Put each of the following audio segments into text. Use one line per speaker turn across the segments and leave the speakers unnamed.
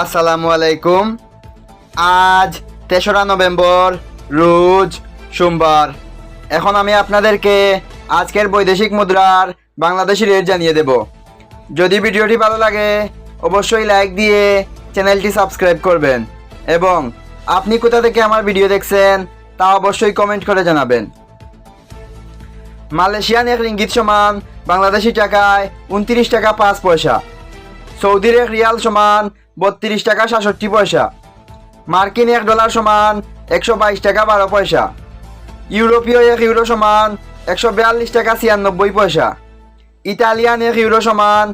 আসসালামু আলাইকুম। আজ তেসরা নভেম্বর, রোজ সোমবার। এখন আমি আপনাদেরকে আজকের বৈদেশিক মুদ্রার বাংলাদেশি রেট জানিয়ে দেব। যদি ভিডিওটি ভালো লাগে, অবশ্যই লাইক দিয়ে চ্যানেলটি সাবস্ক্রাইব করবেন এবং আপনি কোথা থেকে আমার ভিডিও দেখছেন, তা অবশ্যই কমেন্ট করে জানাবেন। মালয়েশিয়ান এক রিঙ্গিত সমান বাংলাদেশি টাকায় উনত্রিশ টাকা পাঁচ পয়সা। সৌদির এক রিয়াল সমান বত্রিশ টাকা সাতষট্টি পয়সা। মার্কিন এক ডলার সমান একশো বাইশ টাকা বারো পয়সা। ইউরোপীয় এক ইউরো সমান একশো বিয়াল্লিশ টাকা ছিয়ানব্বই পয়সা। ইতালিয়ান এক ইউরো সমান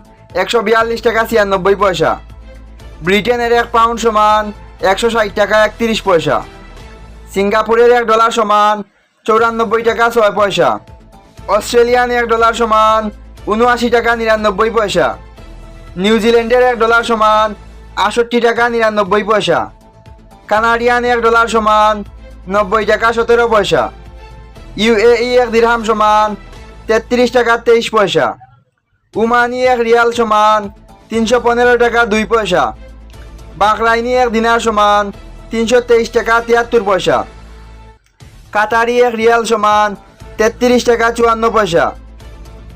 একশো বিয়াল্লিশ টাকা ছিয়ানব্বই পয়সা। ব্রিটেনের এক পাউন্ড সমান একশো ষাট টাকা একত্রিশ পয়সা। সিঙ্গাপুরের এক ডলার সমান চৌরানব্বই টাকা ছয় পয়সা। অস্ট্রেলিয়ান এক ডলার সমান উনআশি টাকা নিরানব্বই পয়সা। নিউজিল্যান্ডের এক ডলার সমান আটষট্টি টাকা নিরানব্বই পয়সা। কানাডিয়ান এক ডলার সমান নব্বই টাকা সতেরো পয়সা। ইউএই এক দিরহাম সমান তেত্রিশ টাকা তেইশ পয়সা। উমানি এক রিয়াল সমান তিনশো পনেরো টাকা দুই পয়সা। বাকরাইনি এক দিনার সমান তিনশো তেইশ টাকা তিয়াত্তর পয়সা। কাতারি এক রিয়াল সমান তেত্রিশ টাকা চুয়ান্ন পয়সা।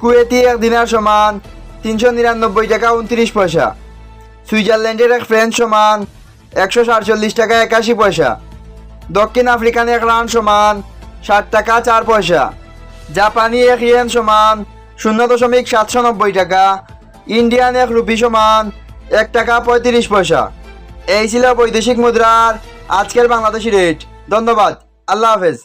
কুয়েতি এক দিনার সমান তিনশো নিরানব্বই টাকা উনত্রিশ পয়সা। সুইজারল্যান্ডের এক ফ্রেঞ্চ সমান একশো সাতচল্লিশ টাকা একাশি পয়সা। দক্ষিণ আফ্রিকান এক রান সমান ষাট টাকা চার পয়সা। জাপানি এক ইয়েন সমান শূন্য দশমিক সাতশো নব্বই টাকা। ইন্ডিয়ান এক রুপি সমান এক টাকা পঁয়ত্রিশ পয়সা। এই ছিল বৈদেশিক মুদ্রার আজকের বাংলাদেশি রেট। ধন্যবাদ। আল্লাহ হাফেজ।